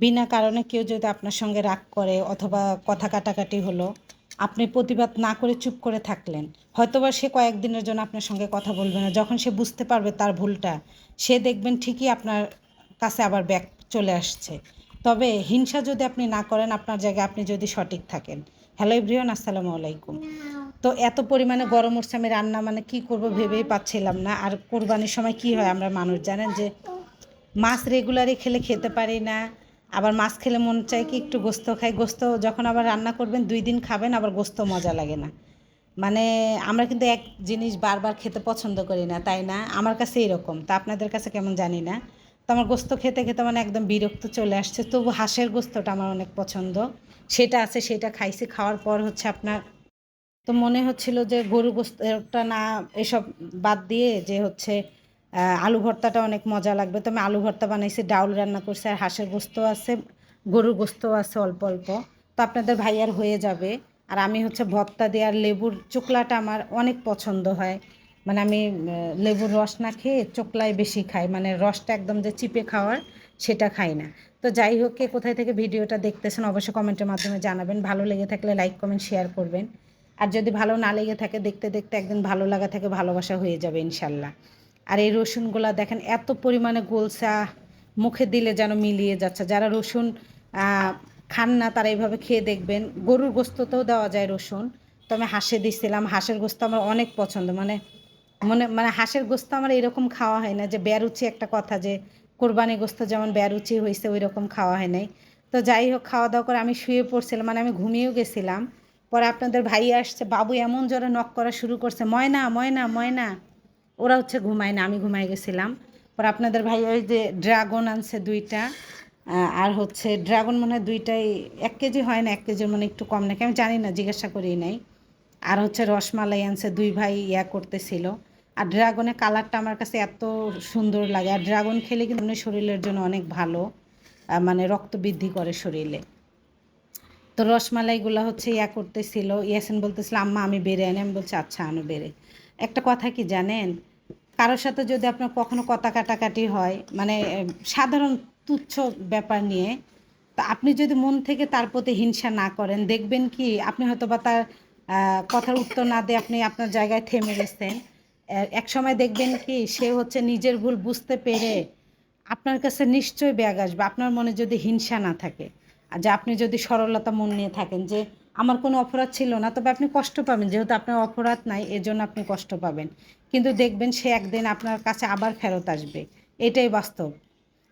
বিনা কারণে কেউ যদি আপনার সঙ্গে রাগ করে অথবা কথা কাটাকাটি হলো, আপনি প্রতিবাদ না করে চুপ করে থাকলেন। হয়তোবা সে কয়েকদিনের জন্য আপনার সঙ্গে কথা বলবে না। যখন সে বুঝতে পারবে তার ভুলটা, সে দেখবেন ঠিকই আপনার কাছে আবার ব্যাক চলে আসছে। তবে হিংসা যদি আপনি না করেন, আপনার জায়গায় আপনি যদি সঠিক থাকেন। হ্যালো ইব্রিয়ান আসসালামু আলাইকুম। তো এত পরিমাণে গরম উঠছে, আমি রান্না মানে কি করব ভেবেই পাচ্ছিলাম না। আর কোরবানির সময় কি হয়, আমরা মানুষ জানেন যে মাছ রেগুলারই খেলে খেতে পারি না। আবার মাছ খেলে মন চায় কি একটু গোস্ত খাই। গোস্ত যখন আবার রান্না করবেন, দুই দিন খাবেন, আবার গোস্ত মজা লাগে না। মানে আমরা কিন্তু এক জিনিস বারবার খেতে পছন্দ করি না, তাই না? আমার কাছে এরকম। তা আপনাদের কাছে কেমন জানি না। তো আমার গোস্ত খেতে খেতে মানে একদম বিরক্ত চলে আসছে। তবু হাঁসের গোস্তটা আমার অনেক পছন্দ। সেটা আছে, সেটা খাইছি। খাওয়ার পর হচ্ছে আপনার তো মনে হচ্ছিল যে গরু গোস্তটা না, এসব বাদ দিয়ে যে হচ্ছে আলু ভর্তাটা অনেক মজা লাগবে। তো আমি আলু ভর্তা বানাইছি, ডাউল রান্না করছি, আর হাঁসের গোস্ত আছে, গরুর গোস্ত আছে অল্প অল্প। তো আপনাদের ভাইয়ার হয়ে যাবে। আর আমি হচ্ছে ভর্তা দিয়ে, আর লেবুর চোকলাটা আমার অনেক পছন্দ হয়। মানে আমি লেবুর রস না খেয়ে চোকলাই বেশি খাই। মানে রসটা একদম যে চিপে খাওয়ার, সেটা খাই না। তো যাই হোক, কে কোথায় থেকে ভিডিওটা দেখতেছেন, অবশ্যই কমেন্টের মাধ্যমে জানাবেন। ভালো লেগে থাকলে লাইক, কমেন্ট, শেয়ার করবেন। আর যদি ভালো না লেগে থাকে, দেখতে দেখতে একদিন ভালো লাগা থেকে ভালোবাসা হয়ে যাবে, ইনশাল্লাহ। আর এই রসুনগুলা দেখেন, এত পরিমাণে গোলসা মুখে দিলে যেন মিলিয়ে যাচ্ছে। যারা রসুন খান না, তারা এইভাবে খেয়ে দেখবেন। গরুর গোস্ততেও দেওয়া যায় রসুন তো আমি হাঁসে দিছিলাম। হাঁসের গোস্ত আমার অনেক পছন্দ। মানে মনে মানে হাঁসের গোস্ত আমার এরকম খাওয়া হয় না যে বেরুচি একটা কথা যে কোরবানি গোস্ত যেমন বেরুচি হয়েছে ওই রকম খাওয়া হয় নাই। তো যাই হোক খাওয়া দাওয়া করে আমি শুয়ে পড়ছিলাম মানে আমি ঘুমিয়েও গেছিলাম। পরে আপনাদের ভাই আসছে, বাবু, এমন জোরে নক করা শুরু করছে। ময়না ময়না ময়না। ওরা হচ্ছে ঘুমায় না, আমি ঘুমাই গেছিলাম। পরে আপনাদের ভাই ওই যে ড্রাগন আনছে দুইটা আর হচ্ছে ড্রাগন মনে হয় দুইটাই এক কেজি হয় না, এক কেজির মানে একটু কম নাকি, আমি জানি না, জিজ্ঞাসা করি নাই। আর হচ্ছে রসমালাই আনছে, দুই ভাই ইয়া করতেছিল। আর ড্রাগনের কালারটা আমার কাছে এত সুন্দর লাগে। আর ড্রাগন খেলে কিন্তু এমনি শরীরের জন্য অনেক ভালো মানে রক্ত বৃদ্ধি করে শরীরে। তো রসমালাইগুলো হচ্ছে ইয়া করতেছিল, ইয়াসিন বলতেছিল, আম্মা, আমি বেড়ে আনি। আমি বলছি আচ্ছা আনো বেড়ে একটা কথা কি জানেন? কারোর সাথে যদি আপনার কখনো কথা কাটাকাটি হয় মানে সাধারণ তুচ্ছ ব্যাপার নিয়ে, তা আপনি যদি মন থেকে তার প্রতি হিংসা না করেন, দেখবেন কি আপনি হয়তো বা তার কথার উত্তর না দিয়ে আপনি আপনার জায়গায় থেমে গেছেন। এক সময় দেখবেন কি সে হচ্ছে নিজের ভুল বুঝতে পেরে আপনার কাছে নিশ্চয়ই ব্যাগ আসবে, আপনার মনে যদি হিংসা না থাকে। যে আপনি যদি সরলতা মন নিয়ে থাকেন যে আমার কোনো অপরাধ ছিল না, তবে আপনি কষ্ট পাবেন। যেহেতু আপনার অপরাধ নাই, এজন্য আপনি কষ্ট পাবেন। কিন্তু দেখবেন সে একদিন আপনার কাছে আবার ফেরত আসবে। এটাই বাস্তব।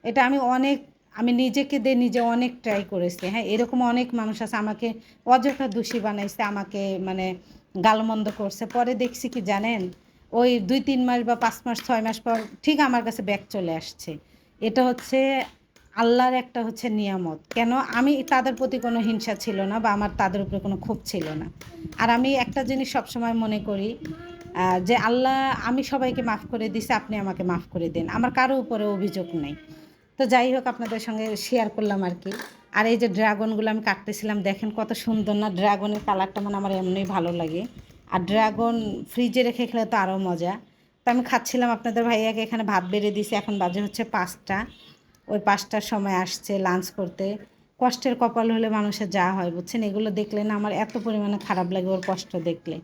এটা আমি অনেক, আমি নিজেকে দিয়ে নিজে অনেক ট্রাই করেছি। হ্যাঁ এরকম অনেক মানুষ আছে, আমাকে অযথা দোষী বানাইছে, আমাকে মানে গালমন্দ করছে। পরে দেখছি কি জানেন? ওই দুই, তিন মাস বা পাঁচ মাস, ছয় মাস পর ঠিক আমার কাছে ব্যাগ চলে আসছে। এটা হচ্ছে আল্লাহর একটা হচ্ছে নিয়ামত। কেন? আমি তাদের প্রতি কোনো হিংসা ছিল না বা আমার তাদের উপরে কোনো ক্ষোভ ছিল না। আর আমি একটা জিনিস সবসময় মনে করি যে আল্লাহ, আমি সবাইকে মাফ করে দিছি, আপনি আমাকে মাফ করে দিন। আমার কারও উপরে অভিযোগ নেই। তো যাই হোক, আপনাদের সঙ্গে শেয়ার করলাম আর কি। আর এই যে ড্রাগনগুলো আমি কাটতেছিলাম, দেখেন কত সুন্দর না? ড্রাগনের কালারটা মানে আমার এমনিই ভালো লাগে। আর ড্রাগন ফ্রিজে রেখে খেলে তো আরও মজা। তো আমি খাচ্ছিলাম আপনাদের ভাইয়াকে এখানে ভাত বেড়ে দিয়েছি, এখন বাজে হচ্ছে পাঁচটা। ওই পাঁচটার সময় আসছে লাঞ্চ করতে। কষ্টের কপাল হলে মানুষের যা হয়, বুঝছেন? এগুলো দেখলে না আমার এত পরিমাণে খারাপ লাগে ওর কষ্ট দেখলে।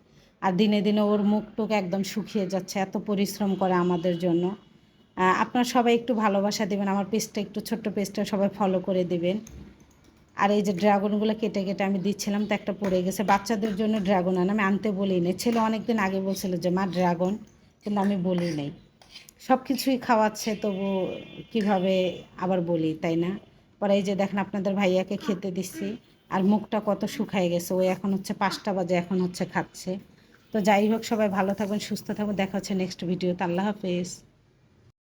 আর দিনে দিনে ওর মুখ টুক একদম শুকিয়ে যাচ্ছে, এত পরিশ্রম করে আমাদের জন্য। আপনার সবাই একটু ভালোবাসা দেবেন, আমার পেজটা একটু ছোট্ট পেজটা সবাই ফলো করে দেবেন। আর এই যে ড্রাগনগুলো কেটে কেটে আমি দিচ্ছিলাম, তো একটা পড়ে গেছে। বাচ্চাদের জন্য ড্রাগন আন, আমি আনতে বলি নাই ছেলে অনেকদিন আগে বলছিল যে, মা ড্রাগন কিন্তু আমি বলি নাই সব কিছুই খাওয়াচ্ছে, তবু কীভাবে আবার বলি, তাই না? পরে এই যে দেখেন আপনাদের ভাইয়াকে খেতে দিচ্ছি, আর মুখটা কত শুকায় গেছে, ও এখন হচ্ছে পাঁচটা বাজে, এখন হচ্ছে খাচ্ছে। তো যাই হোক, সবাই ভালো থাকবেন, সুস্থ থাকবেন, দেখা হচ্ছে নেক্সট ভিডিওতে আল্লাহ হাফেজ।